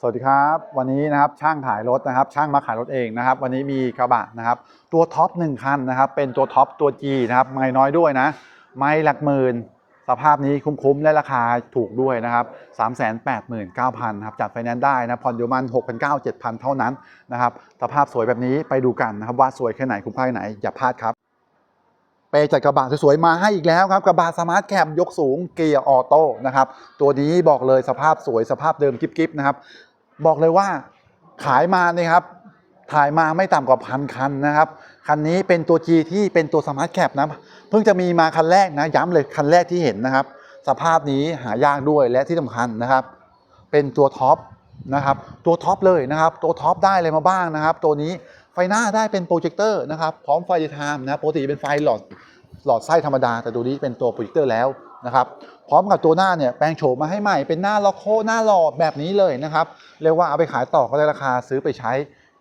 สวัสดีครับ วันนี้นะครับช่างขายรถนะครับ ช่างมาขายรถเองนะครับ วันนี้มีกระบะนะครับ ตัวท็อปหนึ่งคันนะครับ เป็นตัวท็อปตัว G นะครับไม่น้อยด้วยนะ ไม่หลักหมื่นสภาพนี้คุ้มๆและราคาถูกด้วยนะครับ389,000นะครับจัดไฟแนนซ์ได้นะผ่อนอยู่มัน6,900 7,000 เท่านั้นนะครับ สภาพสวยแบบนี้ไปดูกันนะครับว่าสวยแค่ไหนคุ้มค่าแค่ไหนอย่าพลาดครับ ปจัดกระบะสวยๆมาให้อีกแล้วครับกระบะสมาร์ทแคปยกสูงเกียร์ออโต้นะครับตัวนี้บอกเลยสภาพสวยสภาพเดิมกิ๊บๆนะครับบอกเลยว่าขายมาเนี่ยครับถ่ายมาไม่ต่ำกว่าพันคันนะครับ คันนี้เป็นตัว G ที่เป็นตัวสมาร์ทแคปนะเพิ่งจะมีมาคันแรกนะย้ำเลยคันแรกที่เห็นนะครับ สภาพนี้หายากด้วยและที่สำคัญนะครับ เป็นตัวท็อปนะครับตัวท็อปเลยนะครับ ตัวท็อปได้อะไรมาบ้างนะครับ ตัวนี้ ไฟหน้าได้เป็นโปรเจคเตอร์นะครับ พร้อมไฟไทม์นะปกติเป็นไฟหลอดหลอดไส้ธรรมดา แต่ตัวนี้เป็นตัวโปรเจคเตอร์แล้วนะครับพร้อมกับตัวหน้าเนี่ยแปลงโฉมมาให้ใหม่เป็นหน้าล็อกโคหน้าหล่อแบบนี้เลยนะครับเรียกว่าเอาไปขายต่อก็ได้ราคาซื้อไปใช้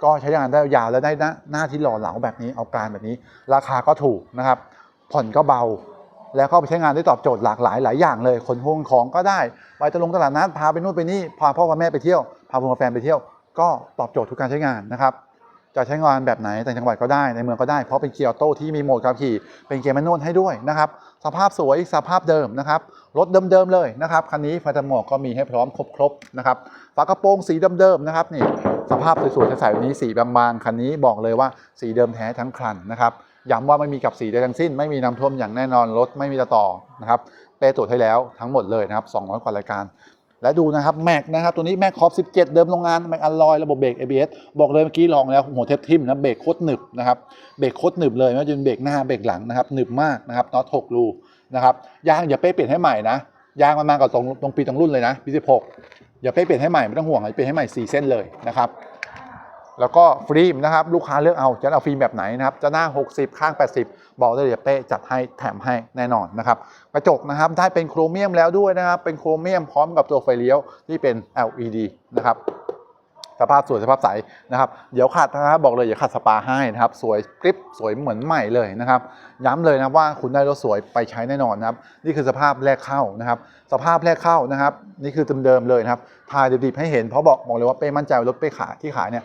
ก็ใช้งานได้ยาวแล้วได้หน้าหน้าที่หล่อเหลาแบบนี้เอาการแบบนี้ ราคาก็ถูกนะครับ ผ่อนก็เบา แล้วก็ไปใช้งานได้ตอบโจทย์หลากหลายหลายอย่างเลยขนห่วงของก็ได้ไปตะลงตลาดนัดพาไปนู่นไปนี่พาพ่อพาแม่ไปเที่ยวพาพ่อแฟนไปเที่ยว ก็ตอบโจทย์ทุกการใช้งานนะครับ จะใช้งานแบบไหนแต่จังหวัดก็ได้ในเมืองก็ได้เพราะเป็นเกียร์ออโต้ที่มีโหมดขับขี่เป็นเกียร์แมนนวลให้ด้วยนะครับสภาพสวยสภาพเดิมนะครับรถเดิมๆเลยนะครับคันนี้ไฟตัดหมอกก็มีให้พร้อมครบๆนะครับฝากระโปรงสีเดิมๆนะครับนี่สภาพสวยๆใสๆแบบนี้สีบางๆคันนี้บอกเลยว่าสีเดิมแท้ทั้งคันนะครับย้ำว่าไม่มีกับสีใดทั้งสิ้น ไม่มีน้ำท่วมอย่างแน่นอนรถไม่มีตะต่อนะครับเป้ตรวจให้แล้วทั้งหมดเลยนะครับ200กว่ารายการ และดูนะครับแม็กนะครับตัวนี้แม็กคอป17 เดิมโรงงานแม็กอลลอยระบบเบรก ABS บอกเลยเมื่อกี้ลองแล้วหัวเทปทิ่มนะเบรกโคตรหนึบนะครับเบรกโคตรหนึบเลยไม่ว่าจะเป็นเบรกหน้าเบรกหลังนะครับหนึบมากนะครับน็อตหกรูนะครับยางอย่าเป้เปลี่ยนให้ใหม่นะยางมันมากับตรงตรงปีตรงรุ่นเลยนะปี16อย่าเป้เปลี่ยนให้ใหม่ไม่ต้องห่วงเปลี่ยนให้ใหม่4เส้นเลยนะครับ แล้วก็ฟิล์มนะครับลูกค้าเลือกเอาจะเอาฟิล์มแบบไหนนะครับจะหน้า 60 ข้าง 80 บอกได้เลยเดี๋ยวเป้จัดให้แถมให้แน่นอนนะครับกระจกนะครับได้เป็นโครเมียมแล้วด้วยนะครับเป็นโครเมียมพร้อมกับตัวไฟเลี้ยวที่เป็น LED นะครับสภาพสวยสภาพใสนะครับเดี๋ยวขัดนะครับบอกเลยเดี๋ยวขัดสปาให้นะครับสวยกริปสวยเหมือนใหม่เลยนะครับย้ำเลยนะว่าคุณได้รถสวยไปใช้แน่นอนนะครับนี่คือสภาพแรกเข้านะครับสภาพแรกเข้านะครับ นี่คือเดิมๆเลยนะครับถ่ายดิบๆให้เห็นเพราะบอกบอกเลยว่าเป้มั่นใจรถเป้ขายที่ขายเนี่ย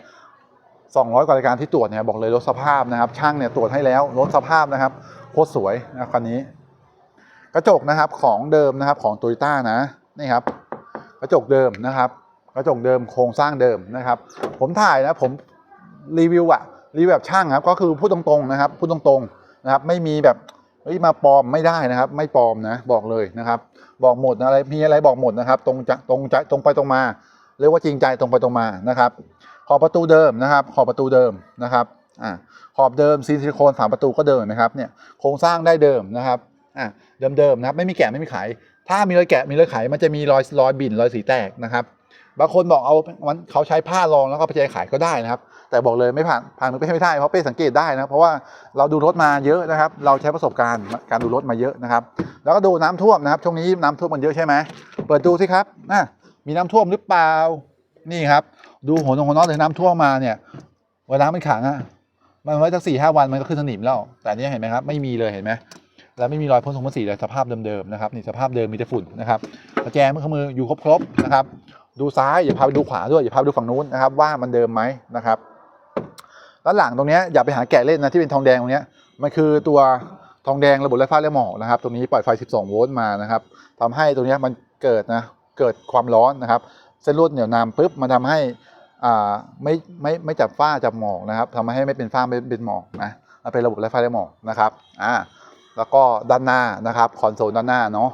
200 กว่ารายการที่ตรวจเนี่ยบอกเลยรถสภาพนะครับช่างเนี่ยตรวจให้แล้วรถสภาพนะครับโคตรสวยนะคันนี้ กระจกนะครับของเดิมนะครับของโตโยต้านะนี่ครับ กระจกเดิมนะครับ กระจกเดิมโครงสร้างเดิมนะครับ ผมถ่ายนะผมรีวิวอะรีวิวแบบช่างครับก็คือพูดตรงๆนะครับพูดตรงๆนะครับไม่มีแบบเฮ้ยมาปลอมไม่ได้นะครับ ไม่ปลอมนะบอกเลยนะครับ บอกหมดอะไรมีอะไรบอกหมดนะครับ ตรงจะตรงใจตรงไปตรงมาเรียกว่าจริงใจตรงไปตรงมานะครับ ขอบประตูเดิมนะครับ ขอบประตูเดิมนะครับอ่าขอบเดิมซีซิลิโคนสามประตูก็เดิมนะครับเนี่ยโครงสร้างได้เดิมนะครับอ่าเดิมๆนะครับไม่มีแกะไม่มีไข ถ้ามีรอยแกะมีรอยไขมันจะมีรอยรอยบิ่นรอยสีแตกนะครับบางคนบอกเอามันเขาใช้ผ้ารองแล้วก็ไปใช้ขายก็ได้นะครับ แต่บอกเลยไม่ผ่านผ่านมือไปไม่ได้เพราะเป้สังเกตได้นะเพราะว่าเราดูรถมาเยอะนะครับ เราใช้ประสบการณ์การดูรถมาเยอะนะครับ แล้วก็ดูน้ำท่วมนะครับช่วงนี้น้ำท่วมมันเยอะใช่ไหมเปิดดูสิครับน่ะมีน้ำท่วมหรือเปล่า นี่ครับ ดูหัวนงหัวน็อตเลยน้ำท่วมมาเนี่ย เวลามันขังอะมันไว้สักสี่ห้าวันมันก็ขึ้นสนิมแล้ว แต่นี่เห็นไหมครับ ไม่มีเลยเห็นไหมแล้วไม่มีรอยพ่นสงพ่นสีเลยสภาพเดิมๆนะครับนี่สภาพเดิมมีแต่ฝุ่นนะครับกระแจมือข้อมืออยู่ครบๆนะครับ ดูซ้ายอย่าพาไปดูขวาด้วยอย่าพาไปดูฝั่งนู้นนะครับ ว่ามันเดิมไหมนะครับด้านหลังตรงนี้อย่าไปหาแกะเล่นนะที่เป็นทองแดงตรงนี้มันคือตัวทองแดงระบบไฟฟ้าและหมอกนะครับตรงนี้ปล่อยไฟ 12 โวลต์มานะครับทำให้ตรงนี้มันเกิดนะเกิดความร้อนนะครับ เส้นลวดเหนียวนำปุ๊บมันทำให้อ่าไม่ไม่ไม่จับฝ้าจับหมอกนะครับทำให้ไม่เป็นฝ้าไม่เป็นหมอกนะเป็นระบบไฟฟ้าและหมอกนะครับอ่าแล้วก็ด้านหน้านะครับคอนโซลด้านหน้าเนาะ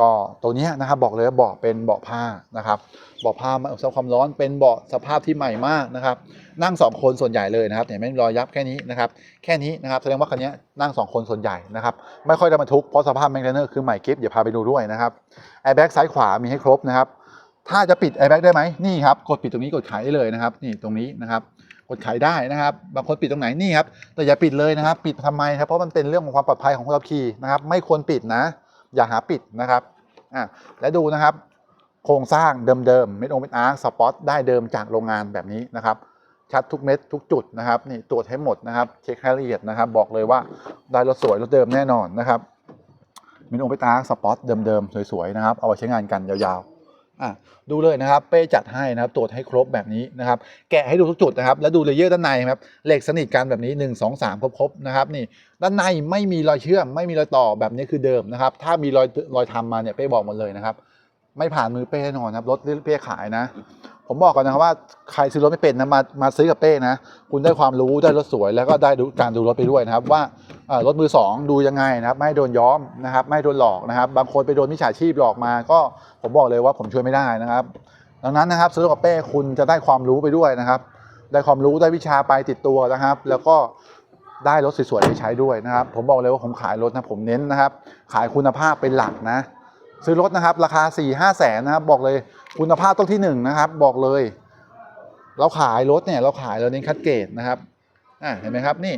ก็ตัวเนี้ยนะครับบอกเลยว่าเบาะเป็นเบาะผ้านะครับเบาะผ้าไม่อบความร้อนเป็นเบาะสภาพที่ใหม่มากนะครับนั่งสองคนส่วนใหญ่เลยนะครับเห็นไหมรอยยับแค่นี้นะครับแค่นี้นะครับแสดงว่าคันนี้นั่งสองคนส่วนใหญ่นะครับไม่ค่อยได้บรรทุกเพราะสภาพแมกเนอร์คือใหม่กิฟต์อย่าพาไปดูด้วยนะครับแอร์แบ็กซ้ายขวามีให้ครบนะครับ ถ้าจะปิด airbag ได้ไหมนี่ครับกดปิดตรงนี้กดขายได้เลยนะครับ นี่ตรงนี้นะครับ กดขายได้นะครับ บางคนปิดตรงไหนนี่ครับแต่อย่าปิดเลยนะครับ ปิดทำไมครับเพราะมันเป็นเรื่องของความปลอดภัยของคนขับขี่นะครับ ไม่ควรปิดนะ อย่าหาปิดนะครับอะและดูนะครับ โครงสร้างเดิมๆเม็ดองเม็ดอาร์สปอตได้เดิมจากโรงงานแบบนี้นะครับชัดทุกเม็ดทุกจุดนะครับนี่ตรวจให้หมดนะครับเช็คให้ละเอียดนะครับ บอกเลยว่าได้รถสวยรถเดิมแน่นอนนะครับมินโอเปตาสปอตเดิมๆ สวยๆ นะครับ เอาไปใช้งานกันยาวๆ อะดูเลยนะครับ เป้จัดให้นะครับตรวจให้ครบแบบนี้นะครับ แกะให้ดูทุกจุดนะครับ แล้วดูเลเยอร์ด้านในครับเหล็กสนิทกันแบบนี้ 1 2 3ครบครบๆนะครับนี่ด้านในไม่มีรอยเชื่อม ไม่มีรอยต่อแบบนี้คือเดิมนะครับ ถ้ามีรอยรอยทำมาเนี่ยเป้บอกหมดเลยนะครับ ไม่ผ่านมือเป้แน่นอนครับรถเป้ขายนะ ผมบอกก่อนนะครับว่าใครซื้อรถไม่เป็นนะมามาซื้อกับเป้นะ คุณได้ความรู้ได้รถสวย แล้วก็ได้ดูการดูรถไปด้วยนะครับ ว่ารถมือสองดูยังไงนะครับ ไม่โดนย้อมนะครับ ไม่โดนหลอกนะครับ บางคนไปโดนมิจฉาชีพหลอกมา ก็ผมบอกเลยว่าผมช่วยไม่ได้นะครับ ดังนั้นนะครับซื้อรถกับเป้คุณจะได้ความรู้ไปด้วยนะครับ ได้ความรู้ได้วิชาไปติดตัวนะครับ แล้วก็ได้รถสวยๆไปใช้ด้วยนะครับ ผมบอกเลยว่าผมขายรถนะผมเน้นนะครับ ขายคุณภาพเป็นหลักนะ ซื้อรถนะครับ ราคา4ี่ห้าแสนนะครับ บอกเลยคุณภาพต้องที่หนึ่งนะครับ บอกเลย เราขายรถเนี่ย เราขายเราเน้นคัดเกรดนะครับอ่าเห็นไหมครับนี่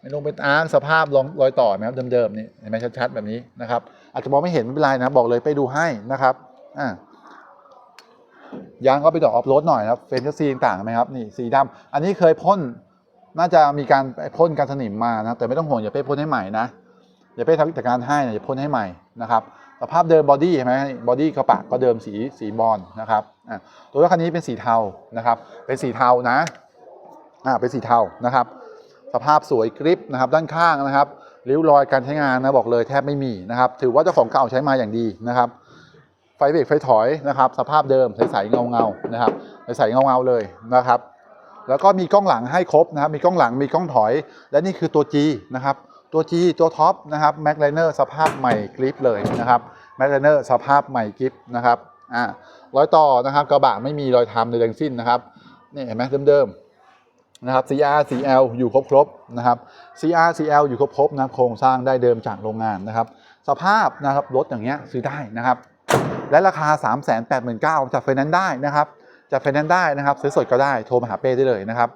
ไม่ลงเป็นอาร์สภาพรองรอยต่อไหมครับเดิมๆนี่เห็นไหมชัดๆแบบนี้นะครับ อาจจะมองไม่เห็นไม่เป็นไรนะบอกเลยไปดูให้นะครับอ่ายางก็ไปดอกออฟโรดหน่อยครับเฟรมซีต่างๆไหมครับนี่สีดำอันนี้เคยพ่นน่าจะมีการพ่นการสนิมมานะแต่ไม่ต้องห่วงอย่าไปพ่นให้ใหม่นะอย่าไปทำจัดการให้นะอย่าพ่นให้ใหม่นะครับ สภาพเดิมบอดี้เห็นไหมบอดี้กระปะก็เดิมสีสีบอลนะครับตัวรถคันนี้เป็นสีเทานะครับ เป็นสีเทานะอ่าเป็นสีเทานะครับ สภาพสวยกริปนะครับด้านข้างนะครับริ้วรอยการใช้งานนะบอกเลยแทบไม่มีนะครับ ถือว่าเจ้าของเก่าใช้มาอย่างดีนะครับ ไฟเบรกไฟถอยนะครับ สภาพเดิมใสๆเงาเงาๆนะครับใสๆเงาเงาๆเลยนะครับ แล้วก็มีกล้องหลังให้ครบนะครับ มีกล้องหลังมีกล้องถอย และนี่คือตัว G นะครับ ตัว G ตัวท็อปนะครับแม็กไลเนอร์สภาพใหม่กริปเลยนะครับแม็กไลเนอร์สภาพใหม่กริปนะครับอ่ารอยต่อนะครับกระบะไม่มีรอยทำใดทั้งสิ้นนะครับนี่เห็นไหมเดิมๆนะครับ CR CL อยู่ครบๆนะครับ CR CL อยู่ครบนะครับโครงสร้างได้เดิมจากโรงงานนะครับ สภาพนะครับรถอย่างเงี้ยซื้อได้นะครับ และราคา 3 8 9 0 0 0จากไฟแนนซ์ได้นะครับจากไฟแนนซ์ได้นะครับ ซื้อสดก็ได้โทรมาหาเป้ได้เลยนะครับ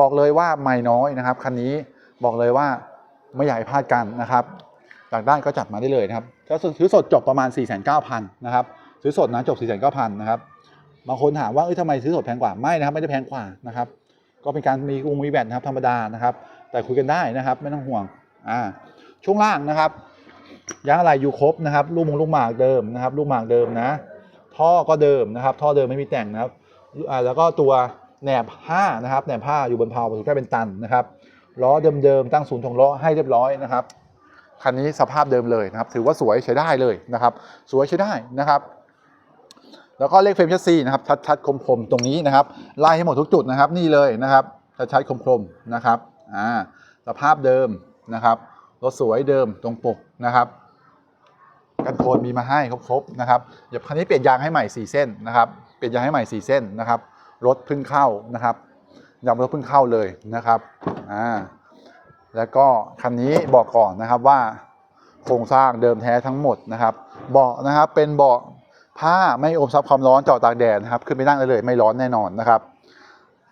บอกเลยว่าไม่น้อยนะครับคันนี้บอกเลยว่า ไม่อยากให้พลาดกันนะครับอยากได้ก็จัดมาได้เลยนะครับถ้าซื้อสดจบประมาณ 4 9 0 0 0นะครับซื้อสดนะจบ 4 9 0 0 0นะครับบางคนถามว่าเอ้ยทำไมซื้อสดแพงกว่าไม่นะครับไม่ได้แพงกว่านะครับ ก็เป็นการมีวงมีแบตนะครับธรรมดานะครับ แต่คุยกันได้นะครับ ไม่ต้องห่วงอ่าช่วงล่างนะครับยางอะไรอยู่ครบนะครับลูกมงลูกหมากเดิมนะครับ ลูกหมากเดิมนะ ท่อก็เดิมนะครับ ท่อเดิมไม่มีแต่งนะครับอ่าแล้วก็ตัวแหนบผ้านะครับแหนบผ้าอยู่บนเพลาถูกได้เป็นตันนะครับ ล้อเดิมๆตั้งศูนย์ถงล้อให้เรียบร้อยนะครับคันนี้สภาพเดิมเลยนะครับ ถือว่าสวยใช้ได้เลยนะครับ สวยใช้ได้นะครับ แล้วก็เลขเฟรมชัดซีนะครับชัดๆคมๆตรงนี้นะครับไล่ให้หมดทุกจุดนะครับนี่เลยนะครับชัดๆคมๆนะครับอ่าสภาพเดิมนะครับรถสวยเดิมตรงปกนะครับ กันโคนมีมาให้ครบๆนะครับเดี๋ยวคันนี้เปลี่ยนยางให้ใหม่4เส้นนะครับเปลี่ยนยางให้ใหม่4เส้นนะครับรถพึ่งเข้านะครับ ยางรถเพึ่งเข้าเลยนะครับอ่าแล้วก็คันนี้บอกก่อนนะครับว่าโครงสร้างเดิมแท้ทั้งหมดนะครับ เบาะนะครับเป็นเบาะผ้าไม่อมซับความร้อนเจาะตากแดดนะครับขึ้นไปนั่งได้เลยไม่ร้อนแน่นอนนะครับ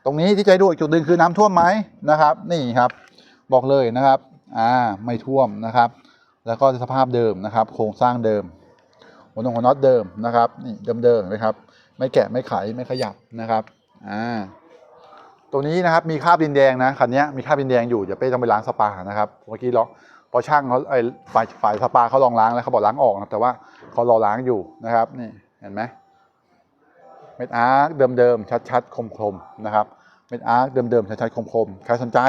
ตรงนี้ที่ใจดูอีกจุดหนึ่งคือน้ำท่วมไหมนะครับ นี่ครับ บอกเลยนะครับอ่าไม่ท่วมนะครับ แล้วก็สภาพเดิมนะครับ โครงสร้างเดิมหัวนงหัวน็อตเดิมนะครับนี่เดิมๆนะครับ ไม่แกะไม่ไขไม่ขยับนะครับอ่า ตรงนี้นะครับมีคราบดินแดงนะคันนี้มีคราบดินแดงอยู่เดี๋ยวเป้ต้องไปล้างสปานะครับเมื่อกี้ล็อกพอช่างเขาไอ้ฝ่ายฝ่ายสปาเขาลองล้างแล้วเขาบอกล้างออกนะแต่ว่าเขารอล้างอยู่นะครับนี่เห็นไหมเม็ดอาร์คเดิมๆชัดๆคมๆนะครับเม็ดอาร์คเดิมๆชัดๆคมๆใครสนใจ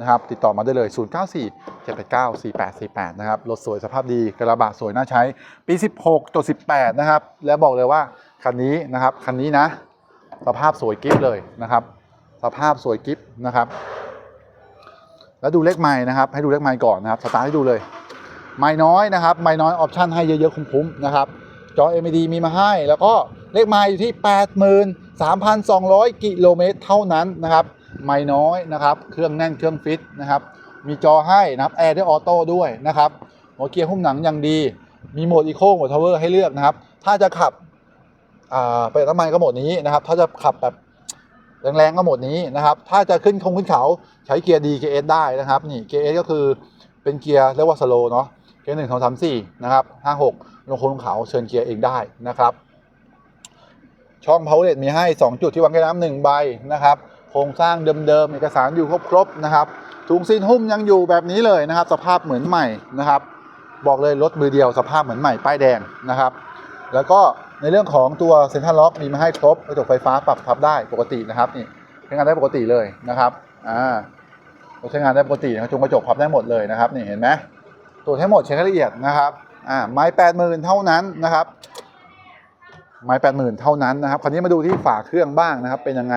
นะครับติดต่อมาได้เลย 0 9 4 7 8 9 4 8 4 8 นะครับ รถสวยสภาพดีกระบะสวยน่าใช้ ปี 16ตัว18 นะครับ แล้วบอกเลยว่า คันนี้นะครับ คันนี้นะ สภาพสวยกิฟเลยนะครับ สภาพสวยกิฟนะครับ แล้วดูเลขไม้นะครับ ให้ดูเลขไม้ก่อนนะครับ สตาร์ทให้ดูเลย ไม้น้อยนะครับ ไม้น้อยออปชั่นให้เยอะๆคุ้มๆนะครับ จอ LED มีมาให้ แล้วก็เลขไม้อยู่ที่ 83,200 กิโลเมตรเท่านั้นนะครับ ไม่น้อยนะครับ เครื่องแน่นเครื่องฟิตนะครับ มีจอให้นะครับ แอร์ด้วยออโต้ด้วยนะครับหัวเกียร์หุ้มหนังอย่างดี มีโหมดอีโคโหมดทาวเวอร์ให้เลือกนะครับ ถ้าจะขับไปน้ำมันก็โหมดนี้นะครับ ถ้าจะขับแบบ แรงๆก็หมดนี้นะครับ ถ้าจะขึ้นคงขึ้นเขาใช้เกียร์ D เกียร์ S ได้นะครับ นี่เกียร์ S ก็คือเป็นเกียร์เรียกว่าสโลเนาะ เกียร์หนึ่งสองสามสี่นะครับห้าหกลงโค้งลงเขาเชิญเกียร์เองได้นะครับ ช่อง power LED มีให้ 2 จุดที่วางแก้น้ำหนึ่งใบนะครับ โครงสร้างเดิมๆ เอกสารอยู่ครบๆนะครับ ถุงซีนหุ้มยังอยู่แบบนี้เลยนะครับ สภาพเหมือนใหม่นะครับ บอกเลยรถมือเดียวสภาพเหมือนใหม่ป้ายแดงนะครับ แล้วก็ ในเรื่องของตัวเซ็นทรัลล็อกมีมาให้ครบกระจกไฟฟ้าปรับพับได้ปกตินะครับนี่ใช้งานได้ปกติเลยนะครับอ่าใช้งานได้ปกตินะครับจงกระจกพับได้หมดเลยนะครับนี่เห็นไหมตัวจทั้หมดเช็คให้ละเอียดนะครับอ่าไม้แปดหมื่นเท่านั้นนะครับ ไม้แปดหมื่นเท่านั้นนะครับคราวนี้มาดูที่ฝาเครื่องบ้างนะครับ เป็นยังไง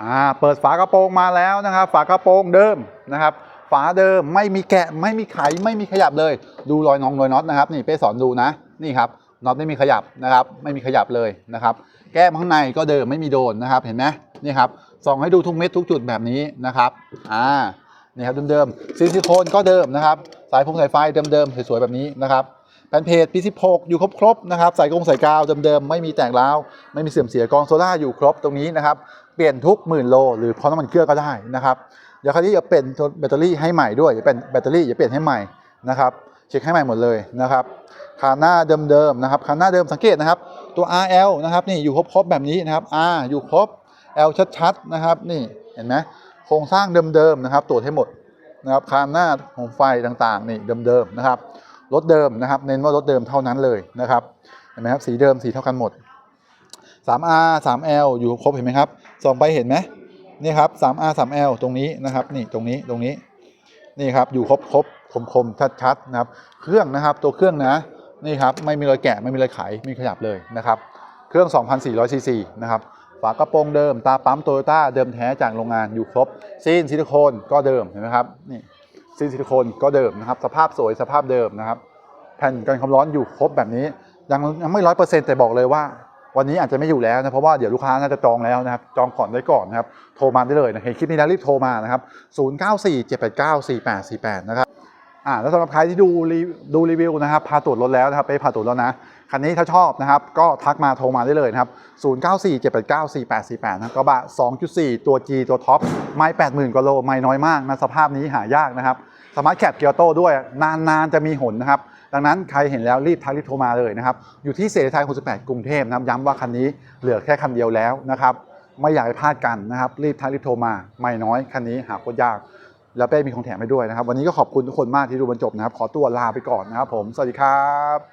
อ่าเปิดฝากระโปรงมาแล้วนะครับ ฝากระโปรงเดิมนะครับฝาเดิมไม่มีแกะไม่มีไขไม่มีขยับเลย ดูรอยนองรอยน็อตนะครับ นี่เป้สอนดูนะนี่ครับ น็อตไม่มีขยับนะครับ ไม่มีขยับเลยนะครับ แก้มข้างในก็เดิมไม่มีโดนนะครับ เห็นไหมนี่ครับส่องให้ดูทุกเม็ดทุกจุดแบบนี้นะครับ อ่า นี่ครับเดิมๆซิลิโคนก็เดิมนะครับ สายพงสายไฟเดิมๆสวยๆแบบนี้นะครับแผ่นเพจ P16 อยู่ครบๆนะครับสายกงสายกาวเดิมๆไม่มีแตกร้าวไม่มีเสื่อมเสียกองโซล่าอยู่ครบตรงนี้นะครับ เปลี่ยนทุกหมื่นโล หรือพร้อมน้ำมันเครื่องก็ได้นะครับเดี๋ยวคราวนี้จะเป็นแบตเตอรี่ให้ใหม่ด้วยจะเป็นแบตเตอรี่จะเปลี่ยนให้ใหม่นะครับ เช็คให้ใหม่หมดเลยนะครับ คาหน้าเดิมๆนะครับคาหน้าเดิมสังเกตนะครับ ตัว RL นะครับนี่อยู่ครบๆแบบนี้นะครับ R อยู่ครบ L ชัดๆนะครับนี่เห็นไหมโครงสร้างเดิมๆนะครับตรวจให้หมดนะครับคานหน้าของไฟต่างๆนี่เดิมๆนะครับรถเดิมนะครับ เน้นว่ารถเดิมเท่านั้นเลยนะครับเห็นไหมครับสีเดิมสีเท่ากันหมด 3R 3L อยู่ครบเห็นไหมครับส่องไปเห็นไหมนี่ครับ 3R 3L ตรงนี้นะครับนี่ตรงนี้ตรงนี้นี่ครับอยู่ครบครบคมคมชัดชัดๆนะครับ เครื่องนะครับตัวเครื่องนะ นี่ครับไม่มีรอยแกะไม่มีรอยไขไม่มีขยับเลยนะครับเครื่อง 2,400ซีซีนะครับฝากระโปรงเดิมตาปั๊มโตโยต้าเดิมแท้จากโรงงานอยู่ครบซีนซิลิโคนก็เดิมเห็นไหมครับนี่ซีนซิลิโคนก็เดิมนะครับสภาพสวยสภาพเดิมนะครับแผ่นกันความร้อนอยู่ครบแบบนี้ยังยังไม่ร้อยเปอร์เซ็นต์แต่บอกเลยว่า วันนี้อาจจะไม่อยู่แล้วนะเพราะว่าเดี๋ยวลูกค้าน่าจะจองแล้วนะครับจองก่อนได้ก่อนนะครับโทรมาได้เลยนะเห็นคลิปนี้แล้วรีบโทรมานะครับ 0947894848 นะครับ อ่าแล้วสำหรับใครที่ดูรีดูรีวิวนะครับพาตรวจรถแล้วนะครับไปพาตรวจแล้วนะคันนี้ถ้าชอบนะครับก็ทักมาโทรมาได้เลยนะครับ 0947894848นะกระบะ 2.4 ตัว G ตัวท็อปไม่80,000กว่าโลไม่น้อยมากนะสภาพนี้หายากนะครับสมาร์ทแคปเกียร์โต้ด้วยนานๆจะมีหนนะครับดังนั้นใครเห็นแล้วรีบทักรีบโทรมาเลยนะครับอยู่ที่เสรีไทย68กรุงเทพนะครับย้ำว่าคันนี้เหลือแค่คันเดียวแล้วนะครับไม่อยากให้พลาดกันนะครับรีบทักรีบโทรมาไม่น้อยคันนี้หาโคตรยาก แล้วเป้มีของแถมให้ด้วยนะครับ วันนี้ก็ขอบคุณทุกคนมากที่ดูบรรจบนะครับ ขอตัวลาไปก่อนนะครับผม สวัสดีครับ